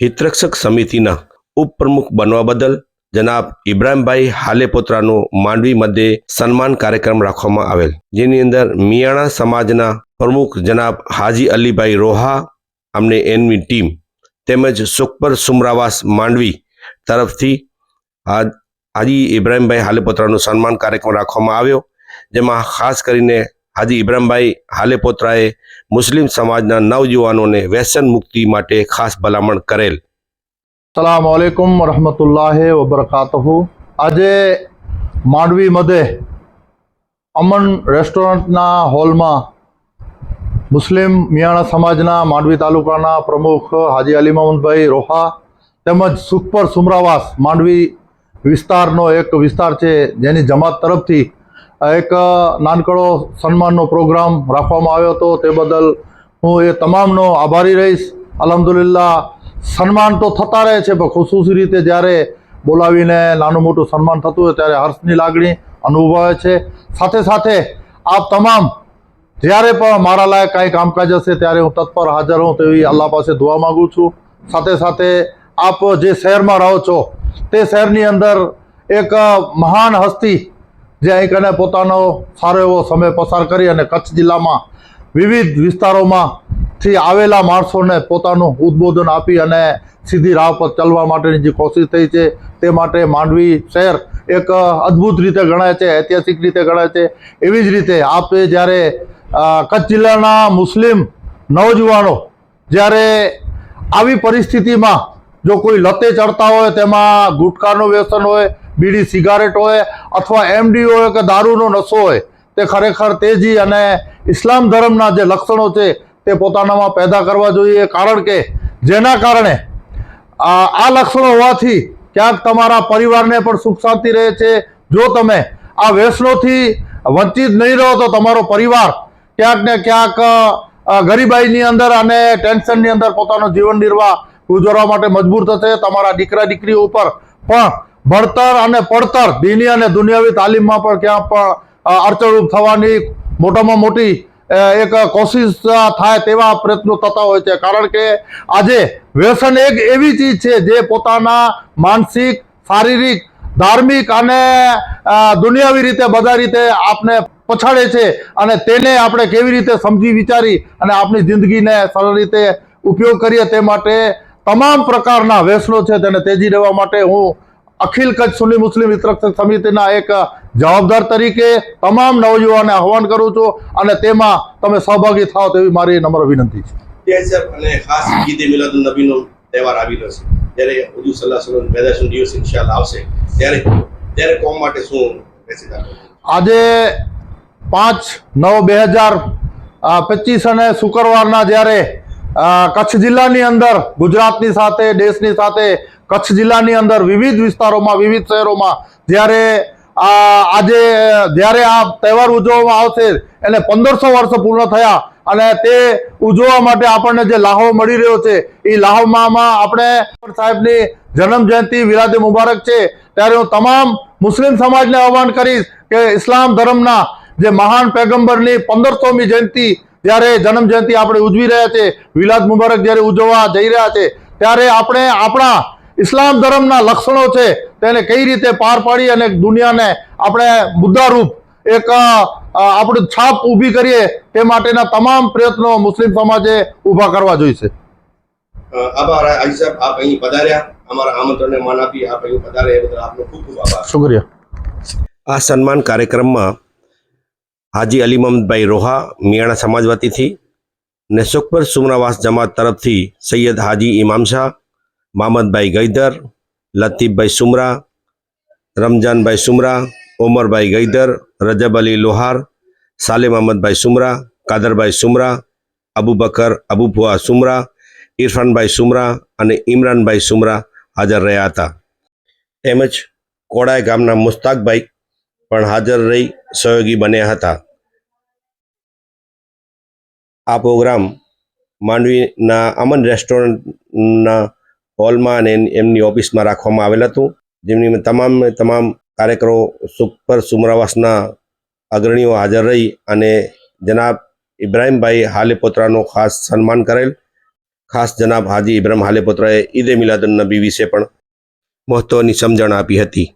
હિતરક્ષક સમિતિના ઉપપ્રમુખ બનવા બદલ જનાબ ઇબ્રાહીમભાઈ હાલેપોત્રાનું માંડવી મધ્યે સન્માન કાર્યક્રમ રાખવામાં આવેલ, જેની અંદર મિયાણા સમાજના પ્રમુખ જનાબ હાજી અલીભાઈ રોહા, અમને એનવી ટીમ તેમજ સુખપર સુમરાવાસ માંડવી તરફથી હાજ- ઇબ્રાહીમભાઈ હાલેપોત્રાનું સન્માન કાર્યક્રમ રાખવામાં આવ્યો, જેમાં ખાસ કરીને હાજી ઇબ્રાહીમભાઈ હાલેપોત્રાએ મુસ્લિમ સમાજના નવયુવાનોને વ્યસન મુક્તિ માટે ખાસ ભલામણ કરેલ. સલામ આલેકુમ વરહમતુલ્લાહ વબરકાત આજે માંડવી મધે અમન રેસ્ટોરન્ટના હોલમાં મુસ્લિમ મિયાણા સમાજના માંડવી તાલુકાના પ્રમુખ હાજી અલી મહમદભાઈ રોહા તેમજ સુખપર સુમરાવાસ માંડવી વિસ્તારનો એક વિસ્તાર છે જેની જમાત તરફથી એક નાનકડો સન્માનનો પ્રોગ્રામ રાખવામાં આવ્યો હતો. તે બદલ હું એ તમામનો આભારી રહીશ. અલહમદુલિલ્લા સન્માન તો થતા રહે છે, પણ ખુશૂસી રીતે જ્યારે બોલાવીને નાનું મોટું સન્માન થતું હોય ત્યારે હર્ષની લાગણી અનુભવાય છે. સાથે સાથે આપ તમામ જ્યારે પણ મારા લાયક કાંઈ કામકાજ હશે ત્યારે હું તત્પર હાજર હોઉં તેવી અલ્લાહ પાસે દુઆ માગું છું. સાથે સાથે આપ જે શહેરમાં રહો છો, તે શહેરની અંદર એક મહાન હસ્તી જે અહીં કને પોતાનો સારો એવો સમય પસાર કરી અને કચ્છ જિલ્લામાં વિવિધ વિસ્તારોમાંથી આવેલા માણસોને પોતાનું ઉદ્બોધન આપી અને સીધી રાહ પર ચાલવા માટેની જે કોશિશ થઈ છે તે માટે માંડવી શહેર એક અદ્ભુત રીતે ગણાય છે, ઐતિહાસિક રીતે ગણાય છે. એવી જ રીતે આપે જ્યારે કચ્છ જિલ્લાના મુસ્લિમ નવજુવાનો જ્યારે આવી પરિસ્થિતિમાં જો કોઈ લતે ચડતા હોય, તેમાં ગુટખાનું વ્યસન હોય બીડી સિગારેટ હોય અથવા એમડી હોય કે દારૂનો નશો હોય, તે ખરેખર તેજી અને ઇસ્લામ ધર્મના જે લક્ષણો છે, તે પોતાનામાં પેદા કરવા જોઈએ. કારણ કે જેના કારણે આ લક્ષણો હોવાથી ક્યાંક તમારા પરિવારને પણ સુખ શાંતિ રહે છે. જો તમે આ વ્યસનોથી વંચિત નહીં રહો, તો તમારો પરિવાર ક્યાંક ને ક્યાંક ગરીબાઈની અંદર અને ટેન્શનની અંદર પોતાનો જીવન નિર્વાહ ગુજારવા માટે મજબૂર થશે. તમારા દીકરા દીકરીઓ ઉપર પણ ભણતર અને પડતર દીની અને દુનિયાવી તાલીમમાં પણ ક્યાં પણ અડચણરૂપ થવાની મોટામાં મોટી એક કોશિશ થાય તેવા પ્રયત્નો થતા હોય છે. કારણ કે આજે વ્યસન એક એવી ચીજ છે જે પોતાના માનસિક, શારીરિક, ધાર્મિક અને દુનિયાવી રીતે બધા રીતે આપને પછાડે છે અને તેને આપણે કેવી રીતે સમજી વિચારી અને આપણી જિંદગીને સરળ રીતે ઉપયોગ કરીએ તે માટે તમામ પ્રકારના વ્યસનો છે તેને તેજી રહેવા માટે હું અખિલ કચ્છ સુન્ની મુસ્લિમ વિતરક સમિતિના એક જવાબદાર તરીકે તમામ નવયુવાને આહવાન કરું છું અને તેમાં તમે સહભાગી થાવ તેવી મારી નમ્ર વિનંતી છે. અને ખાસ ઈદે મિલાદુન નબીનો તહેવાર આવી રહ્યો છે. જ્યારે હજુ સલ્લાહ સલમ પેદાશનો દિવસ ઇન્શાલ્લાહ આવશે ત્યારે ત્યારે કોમ માટે શું મેસેજ આજે પાંચ નવ બે હજાર પચીસ અને શુક્રવારના જ્યારે કચ્છ જિલ્લાની અંદર ગુજરાતની સાથે દેશની સાથે કચ્છ જિલ્લાની અંદર વિવિધ વિસ્તારોમાં, વિવિધ શહેરોમાં જ્યારે આ આજે, જ્યારે આ તહેવાર ઉજવવામાં આવશે, એને પંદરસો વર્ષ પૂર્ણ થયા અને તે ઉજવવા માટે આપણને જે લાહો મળી રહ્યો છે, એ લાહોમાં આપણે સાહેબની જન્મ જયંતિ વિરાદે મુબારક છે. ત્યારે હું તમામ મુસ્લિમ સમાજને આહવાન કરીશ કે ઇસ્લામ ધર્મના જે મહાન પેગમ્બરની પંદરસોમી જયંતિ જ્યારે જન્મ જયંતિ આપણે ઉજવી રહ્યા છે વિલાદ મુબારક જ્યારે ઉજવવા જઈ રહ્યા છે, ત્યારે આપણે આપણા ઇસ્લામ ધર્મના લક્ષણો છે તેને કઈ રીતે પાર પાડી અને દુનિયાને આપણે મુદ્દારૂપ એક આપણું છાપ ઊભી કરીએ તે માટેના તમામ પ્રયત્નો મુસ્લિમ સમાજે ઊભા કરવા જોઈશે. આભાર આઈ સાહેબ આપ અહીં પધાર્યા. અમારા આમંત્રણને માન આપી આપ અહીં પધાર્યા એ બદલ આપનો ખૂબ ખૂબ આભાર. શુક્રિયા. આ સન્માન કાર્યક્રમમાં હાજી અલી મહમદભાઈ રોહા મિયાણા સમાજ વતીથી ને સુખપર સુમરાવાસ જમાત તરફથી સૈયદ હાજી ઇમામ શાહ મામદભાઈ ગૈદર લતીફભાઈ સુમરા, રમજાનભાઈ સુમરા, ઓમરભાઈ ગૈદર રજબ અલી લોહાર, સાલેમ અહમદભાઈ સુમરા, કાદરભાઈ સુમરા, અબુબકર અબુફુઆ સુમરા ઇરફાનભાઈ સુમરા અને ઇમરાનભાઈ સુમરા હાજર રહ્યા હતા. તેમજ કોડાય ગામના મુસ્તાકભાઈ પણ હાજર રહી સહયોગી બન્યા હતા. આ પ્રોગ્રામ માંડવીના અમન રેસ્ટોરન્ટના હોલમાં અને એમની ઓફિસમાં રાખવામાં આવેલ હતું. જેમની તમામ તમામ કાર્યકરો સુપર સુમરાવાસના અગ્રણીઓ હાજર રહી અને જનાબ ઇબ્રાહીમભાઈ હાલેપોત્રાનું ખાસ સન્માન કરેલ. ખાસ જનાબ હાજી ઇબ્રાહીમ હાલેપોત્રાએ ઈદે મિલાદુન નબી વિશે પણ મહત્ત્વની સમજણ આપી હતી.